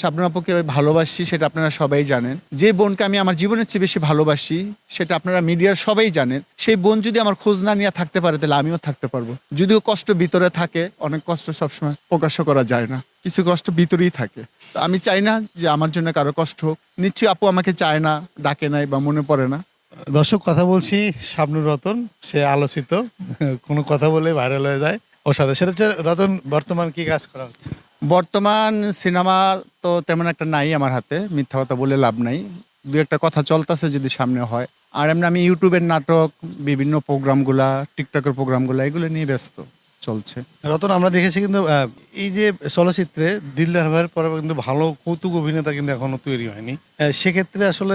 শাবনুর আপুকে ভালোবাসি সেটা আপনারা সবাই জানেন। যে বোনকে আমি আমার জীবনের চেয়ে বেশি ভালোবাসি সেটা আপনারা মিডিয়ার সবাই জানেন। সেই বোন যদি আমার খোঁজ না নিয়ে থাকতে পারে তাহলে আমিও থাকতে পারব। যদিও কষ্ট ভিতরে থাকে অনেক কষ্ট সবসময় প্রকাশ করা যায় না। কিছু কষ্ট ভিতরেই থাকে। তো আমি চাই না যে আমার জন্য কারও কষ্ট হোক। নিশ্চয়ই আপু আমাকে চায় না ডাকে নাই বা মনে পড়ে না। দর্শক কথা বলছি শাবনুর রতন সে আলোচিত। কোনো কথা বলে ভাইরাল হয়ে যায়। ওর সাথে সেটা হচ্ছে রতন বর্তমান কি কাজ করা হচ্ছে? বর্তমান সিনেমা তো তেমন একটা নাই আমার হাতে মিথ্যা কথা বলে লাভ নাই। দু একটা কথা চলতেছে যদি সামনে হয়। আর এমনি আমি ইউটিউবের নাটক বিভিন্ন প্রোগ্রামগুলা টিকটকের প্রোগ্রামগুলা এগুলো নিয়ে ব্যস্ত চলছে। রতন আমরা দেখেছি কিন্তু এই যে চলচ্চিত্রে দিলদার ভাইয়ের পরে কিন্তু ভালো কৌতুক অভিনেতা কিন্তু এখনও তৈরি হয়নি। সেক্ষেত্রে আসলে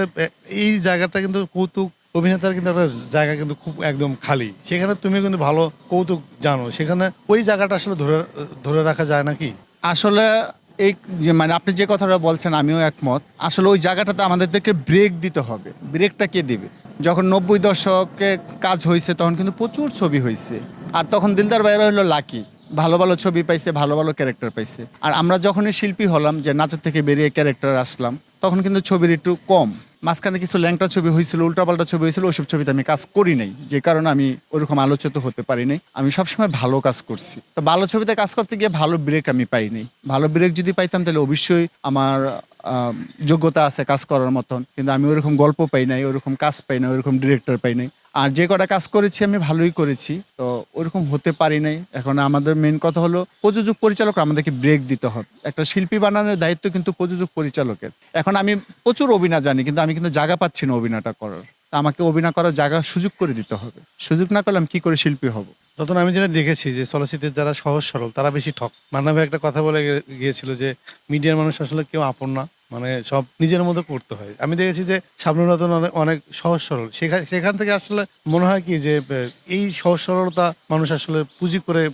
এই জায়গাটা কিন্তু কৌতুক অভিনেতার কিন্তু একটা জায়গা কিন্তু খুব একদম খালি। সেখানে তুমি কিন্তু ভালো কৌতুক জানো। সেখানে ওই জায়গাটা আসলে ধরে ধরে রাখা যায় নাকি? আসলে এই যে মানে আপনি যে কথাটা বলছেন, আমিও একমত। আসলে ওই জায়গাটাতে আমাদেরকে ব্রেক দিতে হবে। ব্রেকটা কে দিবে? যখন নব্বই দশকে কাজ হয়েছে তখন কিন্তু প্রচুর ছবি হয়েছে আর তখন দিলদার বাইরে হলো লাকি ভালো ভালো ছবি পাইছে, ভালো ভালো ক্যারেক্টার পাইছে। আর আমরা যখনই শিল্পী হলাম, যে নাচের থেকে বেরিয়ে ক্যারেক্টার আসলাম, তখন কিন্তু ছবির একটু কম। মাঝখানে কিছু ল্যাংটা ছবি হয়েছিল, উল্টাপাল্টা ছবি হয়েছিল, ওইসব ছবিতে আমি কাজ করি নাই। যে কারণে আমি ওরকম আলোচিত হতে পারি নাই। আমি সবসময় ভালো কাজ করছি। তো ভালো ছবিতে কাজ করতে গিয়ে ভালো ব্রেক আমি পাই নাই। ভালো ব্রেক যদি পাইতাম, তাহলে অবশ্যই আমার যোগ্যতা আছে কাজ করার মতন। কিন্তু আমি ওরকম গল্প পাই নাই, ওরকম কাজ পাই না ওরকম ডিরেক্টর পাই নাই। আর যে কটা কাজ করেছি আমি ভালোই করেছি, তো ওরকম হতে পারি নাই। এখন আমাদের মেন কথা হলো প্রযোজক পরিচালক আমাদেরকে ব্রেক দিতে হবে। একটা শিল্পী বানানোর দায়িত্ব কিন্তু প্রযোজক পরিচালকের। এখন আমি প্রচুর অভিনয় জানি, কিন্তু আমি কিন্তু জায়গা পাচ্ছি না অভিনয়টা করার। আমাকে অভিনয় করার জায়গা সুযোগ করে দিতে হবে। সুযোগ না করলে আমি কি করে শিল্পী হব? রতন আমি যেটা দেখেছি যে চলচ্চিত্রের যারা সহজ সরল, তারা বেশি ঠক। মান্না একটা কথা বলে গিয়েছিল যে, মিডিয়ার মানুষ আসলে কেউ আপন না। মানে সব নিজের মতো করতে হয়। আমি দেখেছি যে শাবনুর রতন অনেক- সহজ সরল। সেখান থেকে আসলে মনে হয় কি যে এই সহজ সরলতা মানুষ আসলে পুঁজি করে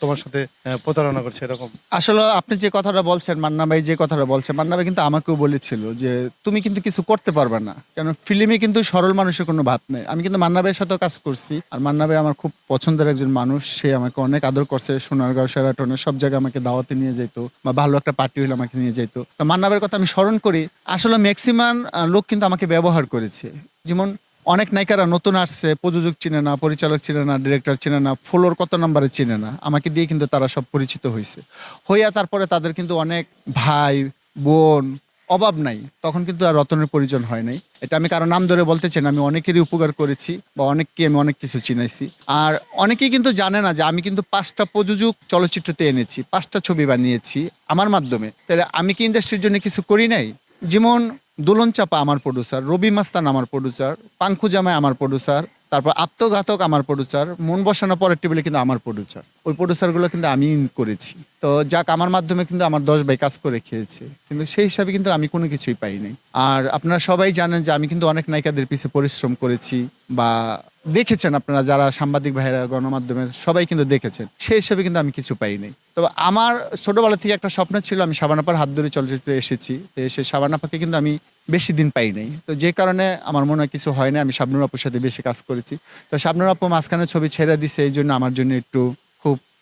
তোমার সাথে প্রতারণা করছে এরকম। আসলে আপনি যে কথাটা বলছেন, মান্না ভাই যে কথাটা বলছেন, মান্না ভাই কিন্তু আমাকেও বলেছিল যে, তুমি কিন্তু কিছু করতে পারবে না। কারণ ফিল্মে কিন্তু সরল মানুষের কোনো ভাত নেই। আমি কিন্তু মান্না ভাইয়ের সাথেও কাজ করছি। আর মান্না ভাই আমার খুব পছন্দের একজন মানুষ। সে আমাকে অনেক আদর করছে। সোনারগাঁও সেরাটনে সব জায়গায় আমাকে দাওয়াতে নিয়ে যেত বা ভালো একটা পার্টি হলে আমাকে নিয়ে যেত তো মান্না ভাইয়ের কথা আমি স্মরণ করি, আসলে ম্যাক্সিমাম লোক কিন্তু আমাকে ব্যবহার করেছে। যেমন অনেক নায়িকারা নতুন আসছে, প্রযোজক চিনে না, পরিচালক চিনে না, ডিরেক্টর চিনে না, ফ্লোর কত নাম্বারে চিনে না, আমাকে দিয়ে কিন্তু তারা সব পরিচিত হয়েছে হইয়া তারপরে তাদের কিন্তু অনেক ভাই, বোন অভাব নাই। তখন কিন্তু আর রতনের প্রয়োজন হয় নাই। এটা আমি কারও নাম ধরে বলতে চাই আমি অনেকেরই উপকার করেছি বা অনেককে আমি অনেক কিছু চিনাইছি। আর অনেকেই কিন্তু জানে না যে আমি কিন্তু পাঁচটা প্রযোজক চলচ্চিত্রতে এনেছি, পাঁচটা ছবি বানিয়েছি আমার মাধ্যমে। তাহলে আমি কি ইন্ডাস্ট্রির জন্য কিছু করি নাই? যেমন দোলন চাপা আমার প্রডিউসার রবি মাস্তান আমার প্রডিউসার পাঙ্খু জামাই আমার প্রডিউসার তারপর আত্মঘাতক আমার প্রডিউসার মন বসানো পরের টেবিলে কিন্তু আমার প্রডিউসার ওই প্রডিউসারগুলো কিন্তু আমি করেছি। তো যাক, আমার মাধ্যমে কিন্তু আমার দশ ভাই কাজ করে খেয়েছে। কিন্তু সেই হিসাবে কিন্তু আমি কোনো কিছুই পাইনি। আর আপনারা সবাই জানেন যে আমি কিন্তু অনেক নায়িকাদের পিছিয়ে পরিশ্রম করেছি বা দেখেছেন আপনারা যারা সাংবাদিক ভাইরা গণমাধ্যমে সবাই কিন্তু দেখেছেন। সেই হিসাবে কিন্তু আমি কিছু পাইনি। তবে আমার ছোটবেলা থেকে একটা স্বপ্ন ছিল, আমি সাবানাপার হাত ধরে চলচ্চিত্রে এসেছি। তো এসে সাবানাপাকে কিন্তু আমি বেশি দিন পাই নাই তো যে কারণে আমার মনে হয় কিছু হয় না আমি শাবনুর আপুর সাথে বেশি কাজ করেছি। তো শাবনুর আপু মাঝখানে ছবি ছেড়ে দিছে, এই জন্য আমার জন্য একটু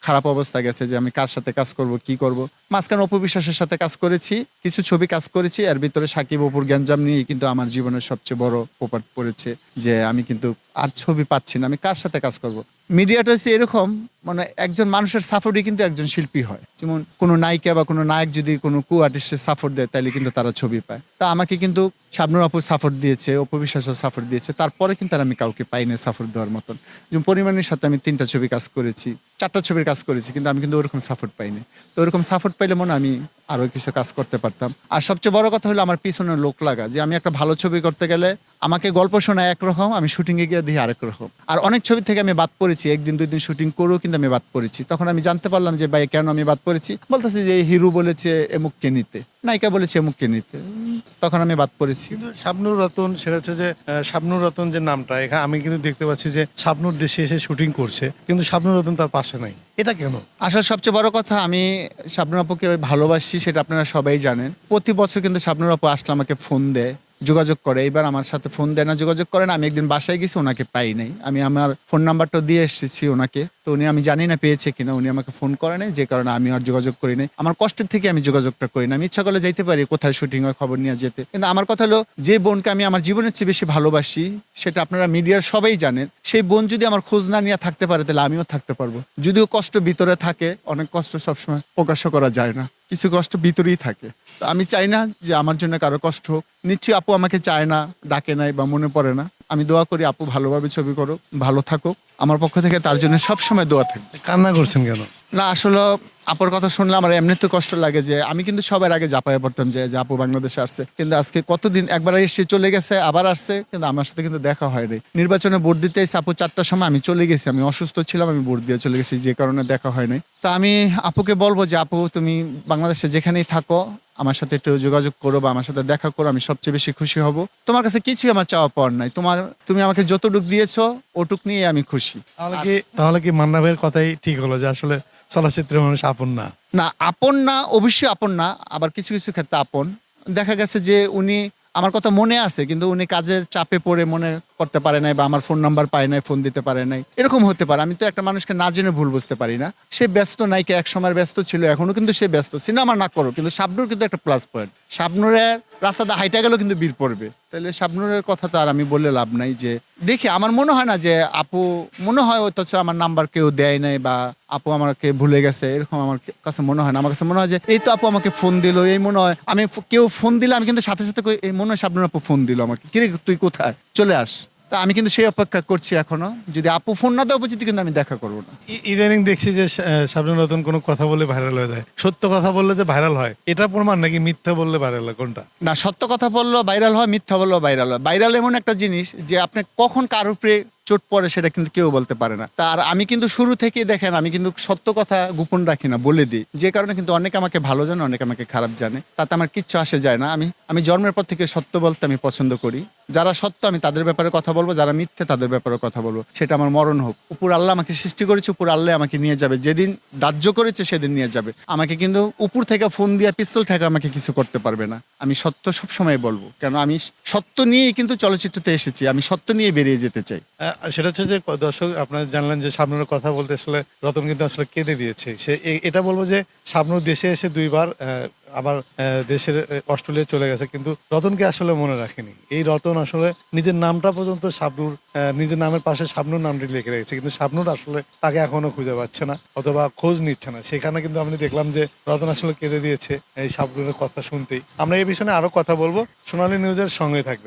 খারাপ অবস্থা গেছে যে আমি কার সাথে কাজ করব, কি করব। মাঝখানে অপবিশ্বাসের সাথে কাজ করেছি, কিছু ছবি কাজ করেছি, এর ভিতরে সাকিব অপুর গ্যাঞ্জাম নিয়ে কিন্তু আমার জীবনের সবচেয়ে বড় প্রপার পড়েছে যে আমি কিন্তু আর ছবি পাচ্ছি না, আমি কার সাথে কাজ করব। মিডিয়াটা হচ্ছে এরকম মানে একজন মানুষের সাপোর্টই কিন্তু একজন শিল্পী হয়। যেমন কোনো নায়িকা বা কোনো নায়ক যদি কোনো কু আর্টিস্টের সাপোর্ট দেয় তাহলে কিন্তু তারা ছবি পায়। তা আমাকে কিন্তু শাবনুর আপুর সাপোর্ট দিয়েছে অপবিশ্বাসও সাপোর্ট দিয়েছে, তারপরে কিন্তু আর আমি কাউকে পাইনি সাপোর্ট দেওয়ার মতন। যেমন পরিমাণের সাথে আমি তিনটা ছবি কাজ করেছি, চারটা ছবির কাজ করেছি, কিন্তু আমি কিন্তু ওরকম সাপোর্ট পাইনি। তো ওরকম সাপোর্ট পাইলে মনে আমি আরও কিছু কাজ করতে পারতাম। আর সবচেয়ে বড় কথা হলো আমার পিছনে লোক লাগা, যে আমি একটা ভালো ছবি করতে গেলে আমাকে গল্প শোনায় একরকম আমি শুটিংয়ে গিয়ে দিয়ে আরেক রকম। আর অনেক ছবি থেকে আমি বাদ পড়েছি, একদিন, দুই দিন শুটিং করেও কিন্তু আমি বাদ পড়েছি। তখন আমি জানতে পারলাম যে, ভাই, কেন আমি বাদ পড়েছি? বলতেছি যে হিরো বলেছে এমুককে নিতে। নায়িকা বলেছে মুখকে নিতে। তখন আমি বাদ পড়েছি। কিন্তু শাবনুর রতন সেটা হচ্ছে যে আহ, শাবনুর রতন যে নামটা এখানে আমি কিন্তু দেখতে পাচ্ছি যে শাবনুর দেশে এসে শুটিং করছে কিন্তু শাবনুর রতন তার পাশে নাই। এটা কেন? আসলে সবচেয়ে বড় কথা আমি শাবনুর আপুকে ভালোবাসি সেটা আপনারা সবাই জানেন। প্রতি বছর কিন্তু শাবনুর আপু আসলে আমাকে ফোন দেয়। যোগাযোগ করে। এবার আমার সাথে ফোন দেয় না, যোগাযোগ করে না। আমি একদিন বাসায় গেছি, ওনাকে পাই নাই। আমি আমার ফোন নাম্বারটা দিয়ে এসেছি ওনাকে। তো উনি, আমি জানি না পেয়েছে কিনা, উনি আমাকে ফোন করে নাই, যে কারণে আমি আর যোগাযোগ করি নাই। আমার কষ্টের থেকে আমি যোগাযোগটা করি না। আমি ইচ্ছা করলে যাইতে পারি, কোথায় শুটিং হয়, খবর নিয়ে যেতে। কিন্তু আমার কথা হলো, যে বোনকে আমি আমার জীবনের চেয়ে বেশি ভালোবাসি, সেটা আপনারা মিডিয়ার সবাই জানেন। সেই বোন যদি আমার খোঁজ না নিয়ে থাকতে পারে, তাহলে আমিও থাকতে পারব। যদিও কষ্ট ভিতরে থাকে, অনেক কষ্ট সবসময় প্রকাশ করা যায় না। কিছু কষ্ট ভিতরেই থাকে। আমি চাই না যে আমার জন্য কারও কষ্ট হোক। নিশ্চয়ই আপু আমাকে চায় না ডাকে নাই বা মনে পড়ে না। আমি দোয়া করি আপু ভালোভাবে ছবি করো ভালো থাকুক। আমার পক্ষ থেকে তার জন্য সবসময় দোয়া থাকবে। কান্না করছেন কেন? না আসলে আপুর কথা শুনলে আমার এমনিতে কষ্ট লাগে যে আমি কিন্তু সবার আগে জাপায় পড়তাম যে আপু বাংলাদেশে আসছে। কিন্তু আজকে কতদিন একবার এসে চলে গেছে আবার আসছে কিন্তু আমার সাথে কিন্তু দেখা হয়নি। নির্বাচনে ভোট দিতে আপু চারটার সময় আমি চলে গেছি। আমি অসুস্থ ছিলাম আমি ভোট দিয়ে চলে গেছি যে কারণে দেখা হয়নি। তো আমি আপুকে বলব যে আপু তুমি বাংলাদেশে যেখানেই থাকো আমার সাথে একটু যোগাযোগ করো বা আমার সাথে দেখা করো আমি সবচেয়ে বেশি খুশি হব। তোমার কাছে কিছুই আমার চাওয়া পাওয়ার নাই? তোমার তুমি আমাকে যতটুক দিয়েছ ওটুক নিয়ে আমি খুশি। তাহলে কি তাহলে কি মান্না ভাইয়ের কথাই ঠিক হলো যে আসলে চলচ্চিত্রের মানুষ আপন না? না আপন না অবশ্যই আপন না আবার কিছু কিছু ক্ষেত্রে আপন। দেখা গেছে যে উনি আমার কথা মনে আছে কিন্তু উনি কাজের চাপে পড়ে মনে করতে পারে নাই বা আমার ফোন নাম্বার পায় নাই ফোন দিতে পারে নাই। এরকম হতে পারে। আমি তো একটা মানুষকে না জেনে ভুল বুঝতে পারি না। সে ব্যস্ত নাইকে এক সময় ব্যস্ত ছিল, এখনও কিন্তু সে ব্যস্ত। সিনেমা না করো, কিন্তু শাবনুর কিন্তু একটা প্লাস পয়েন্ট শাবনুরের রাস্তাটা হাইটা গেলেও কিন্তু বীর পড়বে। তাহলে শাবনুরের কথা তো আর আমি বললে লাভ নাই যে, দেখি, আমার মনে হয় না যে আপু, মনে হয় অথচ আমার নাম্বার কেউ দেয় নাই বা আপু আমাকে ভুলে গেছে, এরকম আমার কাছে মনে হয় না। আমার কাছে মনে হয় যে, এই তো আপু আমাকে ফোন দিল, এই মনে হয়, আমি কেউ ফোন দিলে আমি কিন্তু সাথে সাথে এই মনে হয় শাবনুর আপু ফোন দিল আমাকে। কিরে, তুই কোথায়? চলে আস। তা আমি কিন্তু সেই অপেক্ষা করছি এখনও। যদি আপু ফোন না দেওয়া উচিত কিন্তু আমি দেখা করব না। ইদানিং দেখছি যে সাবনুর রতন কোনো কথা বলে ভাইরাল হয়ে যায়। সত্য কথা বললে যে ভাইরাল হয় এটা প্রমাণ নাকি মিথ্যা বললে ভাইরাল হয়? কোনটা? না সত্য কথা বলল ভাইরাল হয় মিথ্যা বলল ভাইরাল হয়। ভাইরাল এমন একটা জিনিস যে আপনি কখন কার উপরে চোট পড়ে সেটা কিন্তু কেউ বলতে পারে না। তার আমি কিন্তু শুরু থেকেই দেখেন আমি কিন্তু সত্য কথা গোপন রাখি না বলে দিই। যে কারণে কিন্তু অনেকে আমাকে ভালো জানে অনেকে আমাকে খারাপ জানে। তাতে আমার কিচ্ছু আসে যায় না। আমি আমি জন্মের পর থেকে সত্য বলতে আমি পছন্দ করি। যারা সত্য, আমি তাদের ব্যাপারে কথা বলব, যারা মিথ্যে, তাদের ব্যাপারে কথা বলব। সেটা আমার মরণ হোক। উপর আল্লাহ আমাকে সৃষ্টি করেছে, উপর আল্লাহ আমাকে নিয়ে যাবে। যেদিন দাহ্য করেছে, সেদিন নিয়ে যাবে। আমাকে কিন্তু উপর থেকে ফোন দিয়ে, পিস্তল থেকে আমাকে কিছু করতে পারবে না। আমি সত্য সবসময় বলব। কেন? আমি সত্য নিয়েই কিন্তু চলচ্চিত্রতে এসেছি। আমি সত্য নিয়ে বেরিয়ে যেতে চাই। সেটা হচ্ছে যে, দর্শক, আপনারা জানলেন যে শাবনুরের কথা বলতে আসলে রতন কিন্তু আসলে কেঁদে দিয়েছে। সে এটা বলব যে, শাবনুর দেশে এসে দুইবার আবার দেশের অস্ট্রেলিয়া চলে গেছে, কিন্তু রতনকে আসলে মনে রাখেনি। এই রতন আসলে নিজের নামটা পর্যন্ত শাবনুর নিজের নামের পাশে শাবনুর নামটি লিখে রেখেছে, কিন্তু শাবনুর আসলে তাকে এখনও খুঁজে পাচ্ছে না, অথবা খোঁজ নিচ্ছে না। সেখানে কিন্তু আমি দেখলাম যে রতন আসলে কেঁদে দিয়েছে এই সাবনুরের কথা শুনতেই। আমরা এই বিষয়ে আরও কথা বলব। সোনালী নিউজের সঙ্গে থাকবেন।